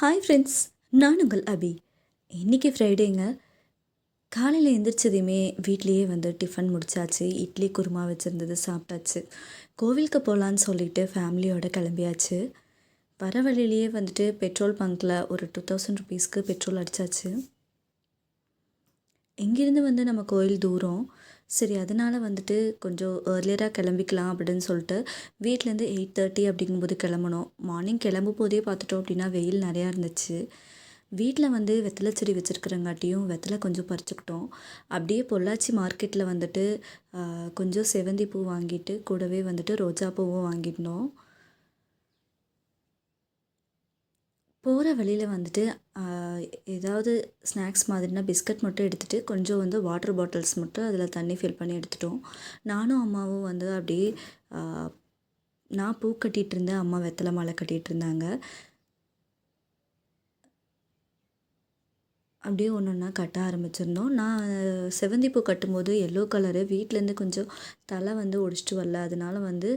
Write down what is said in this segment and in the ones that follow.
Hi friends நான் உங்கள் அபி. இன்றைக்கி ஃப்ரைடேங்க காலையில் எந்திரிச்சதையுமே வீட்லேயே வந்து டிஃபன் முடிச்சாச்சு. இட்லி குருமா வச்சுருந்தது சாப்பிட்டாச்சு. கோவிலுக்கு போகலான்னு சொல்லிட்டு ஃபேமிலியோட கிளம்பியாச்சு. வர வழியிலேயே வந்துட்டு பெட்ரோல் பங்க்கில் ஒரு டூ தௌசண்ட் ருபீஸ்க்கு பெட்ரோல் அடித்தாச்சு இங்கேருந்து வந்து நம்ம கோயில் தூரம். சரி அதனால் வந்துட்டு கொஞ்சம் ஏர்லியராக கிளம்பிக்கலாம் அப்படின்னு சொல்லிட்டு வீட்டிலேருந்து எயிட் தேர்ட்டி அப்படிங்கும்போது கிளம்பணும் மார்னிங் கிளம்பும் போதே பார்த்துட்டோம் அப்படின்னா வெயில் நிறையா இருந்துச்சு. வீட்டில் வந்து வெத்தலை செடி வச்சுருக்கிறங்காட்டியும் வெத்தலை கொஞ்சம் பறிச்சுக்கிட்டோம். அப்படியே பொள்ளாச்சி மார்க்கெட்டில் வந்துட்டு கொஞ்சம் செவந்தி பூ வாங்கிட்டு கூடவே வந்துட்டு ரோஜா பூவும் வாங்கிட்டோம் போகிற வழியில் வந்துட்டு ஏதாவது ஸ்நாக்ஸ் மாதிரினா பிஸ்கட் மட்டும் எடுத்துகிட்டு கொஞ்சம் வந்து வாட்டர் பாட்டில்ஸ் மட்டும் அதில் தண்ணி ஃபில் பண்ணி எடுத்துட்டோம். நானும் அம்மாவும் வந்து அப்படியே நான் பூ கட்டிகிட்டு இருந்தேன் அம்மா வெத்தலை மாலை கட்டிகிட்டு இருந்தாங்க. அப்படியே ஒன்று ஒன்றா கட்ட ஆரம்பிச்சிருந்தோம். நான் செவந்தி பூ கட்டும்போது எல்லோ கலரு வீட்டிலேருந்து கொஞ்சம் தலை வந்து ஒடிச்சிட்டு வரல. அதனால வந்து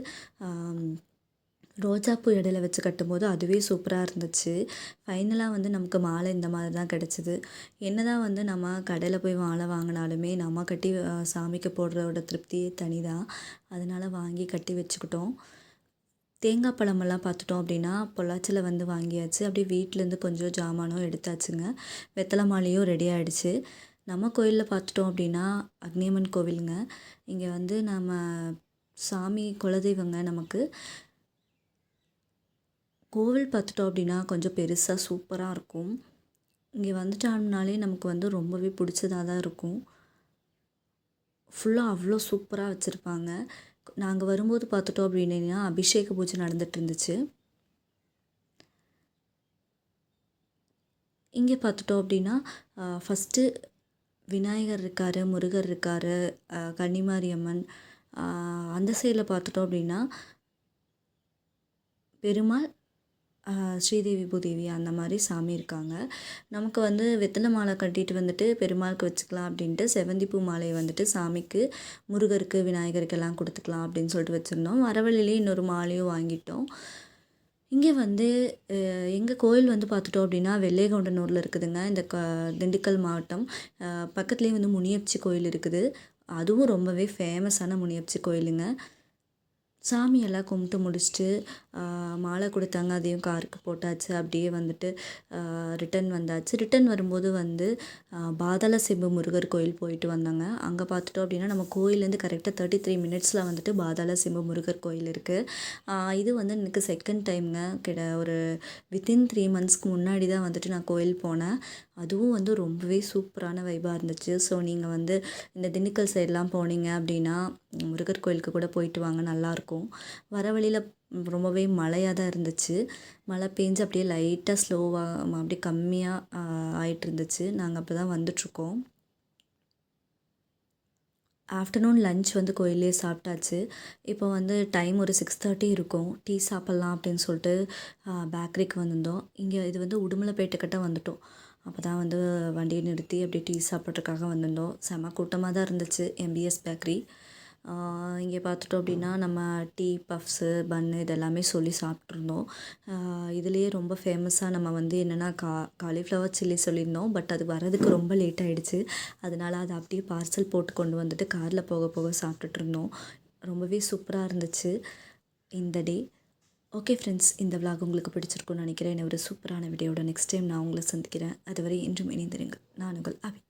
ரோஜாப்பூ இடையில வச்சு கட்டும்போது அதுவே சூப்பராக இருந்துச்சு. ஃபைனலாக வந்து நமக்கு மாலை இந்த மாதிரி தான் கிடச்சிது. என்ன தான் வந்து நம்ம கடையில் போய் மாலை வாங்கினாலுமே நம்ம கட்டி சாமிக்கு போடுறதோட திருப்தியே தனி தான் அதனால் வாங்கி கட்டி வச்சுக்கிட்டோம். தேங்காய் பழமெல்லாம் பார்த்துட்டோம் அப்படின்னா பொள்ளாச்சியில் வந்து வாங்கியாச்சு. அப்படியே வீட்டிலேருந்து கொஞ்சம் ஜாமானும் எடுத்தாச்சுங்க. வெத்தலை மாலையும் ரெடி ஆகிடுச்சு நம்ம கோயிலில் பார்த்துட்டோம் அப்படின்னா அக்னியம்மன் கோவிலுங்க. இங்கே வந்து நம்ம சாமி குலதெய்வங்க நமக்கு கோவில் பார்த்துட்டோம் அப்படின்னா கொஞ்சம் பெருசாக சூப்பராக இருக்கும். இங்கே வந்துட்டோம்னாலே நமக்கு வந்து ரொம்பவே பிடிச்சதாக தான் இருக்கும். ஃபுல்லாக அவ்வளோ சூப்பராக வச்சுருப்பாங்க. நாங்கள் வரும்போது பார்த்துட்டோம் அப்படின்னா அபிஷேக பூஜை நடந்துகிட்டு இருந்துச்சு. இங்கே பார்த்துட்டோம் அப்படின்னா ஃபஸ்ட்டு விநாயகர் இருக்கார் முருகர் இருக்கார் கன்னிமாரியம்மன் அந்த சைடில் பார்த்துட்டோம் அப்படின்னா பெருமாள் ஸ்ரீதேவி பூதேவி அந்த மாதிரி சாமி இருக்காங்க. நமக்கு வந்து வெத்தலை மாலை கட்டிட்டு வந்துட்டு பெருமாளுக்கு வச்சுக்கலாம் அப்படின்ட்டு செவந்தி பூ மாலையை வந்துட்டு சாமிக்கு முருகருக்கு விநாயகருக்கு எல்லாம் கொடுத்துக்கலாம் அப்படின்னு சொல்லிட்டு வச்சுருந்தோம். வரவழிலேயே இன்னொரு மாலையும் வாங்கிட்டோம். இங்கே வந்து எங்கள் கோயில் வந்து பார்த்துட்டோம் அப்படின்னா வெள்ளையகவுண்டனூரில் இருக்குதுங்க. இந்த க திண்டுக்கல் மாவட்டம். பக்கத்துலேயே வந்து முனியப்சி கோயில் இருக்குது. அதுவும் ரொம்பவே ஃபேமஸான முனியப்சி கோயிலுங்க. சாமியெல்லாம் கும்பிட்டு முடிச்சுட்டு மாலை கொடுத்தாங்க. அதையும் காருக்கு போட்டாச்சு. அப்படியே வந்துட்டு ரிட்டன் வந்தாச்சு. ரிட்டன் வரும்போது வந்து பாதாள சிம்பு முருகர் கோயில் போயிட்டு வந்தாங்க. அங்கே பார்த்துட்டோம் அப்படின்னா நம்ம கோயிலேருந்து கரெக்டாக தேர்ட்டி த்ரீ மினிட்ஸில் வந்துட்டு பாதாள சிம்பு முருகர் கோயில் இருக்குது இது வந்து எனக்கு செகண்ட் டைம்ங்க கிட ஒரு வித்தின் த்ரீ மந்த்ஸ்க்கு முன்னாடி தான் வந்துட்டு நான் கோயில் போனேன். அதுவும் வந்து ரொம்பவே சூப்பரான வைபாக இருந்துச்சு. ஸோ நீங்கள் வந்து இந்த திண்டுக்கல் சைட்லாம் போனீங்க அப்படின்னா முருகர் கோயிலுக்கு கூட போயிட்டு வாங்க. நல்லாயிருக்கும் வர வழியில் ரொம்பவே மழையாக தான் இருந்துச்சு. மழை பெஞ்சு அப்படியே லைட்டாக ஸ்லோவாக அப்படியே கம்மியாக ஆகிட்டு இருந்துச்சு. நாங்கள் அப்போ தான் வந்துட்ருக்கோம் ஆஃப்டர்நூன் லஞ்ச் வந்து கோயிலே சாப்பிட்டாச்சு. இப்போ வந்து டைம் ஒரு சிக்ஸ் தேர்ட்டி இருக்கும். டீ சாப்பிட்லாம் அப்படின்னு சொல்லிட்டு பேக்கரிக்கு வந்திருந்தோம். இங்கே இது வந்து உடுமலைப்பேட்டைக்கிட்ட வந்துட்டோம். அப்போ தான் வந்து வண்டியை நிறுத்தி அப்படியே டீ சாப்பிட்றதுக்காக வந்திருந்தோம். செம கூட்டமாக தான் இருந்துச்சு எம்பிஎஸ் பேக்கரி இங்கே பார்த்துட்டோம் அப்படின்னா நம்ம டீ பஃப்ஸு பன்னு இதெல்லாமே சொல்லி சாப்பிட்ருந்தோம் இதுலேயே ரொம்ப ஃபேமஸாக நம்ம வந்து என்னென்னா கா காலிஃப்ளவர் சில்லி சொல்லியிருந்தோம். பட் அது வர்றதுக்கு ரொம்ப லேட் ஆகிடுச்சு அதனால் அதை அப்படியே பார்சல் போட்டு கொண்டு வந்துட்டு காரில் போக போக சாப்பிட்டுட்டு இருந்தோம் ரொம்பவே சூப்பராக இருந்துச்சு இந்த டே ஓகே ஃப்ரெண்ட்ஸ் இந்த விலாக் உங்களுக்கு பிடிச்சிருக்குன்னு நினைக்கிறேன். ஒரு சூப்பரான வீடியோட நெக்ஸ்ட் டைம் நான் உங்களை சந்திக்கிறேன். அதுவரை இன்றும் இணைந்திருங்கள். நான் உங்கள் அபி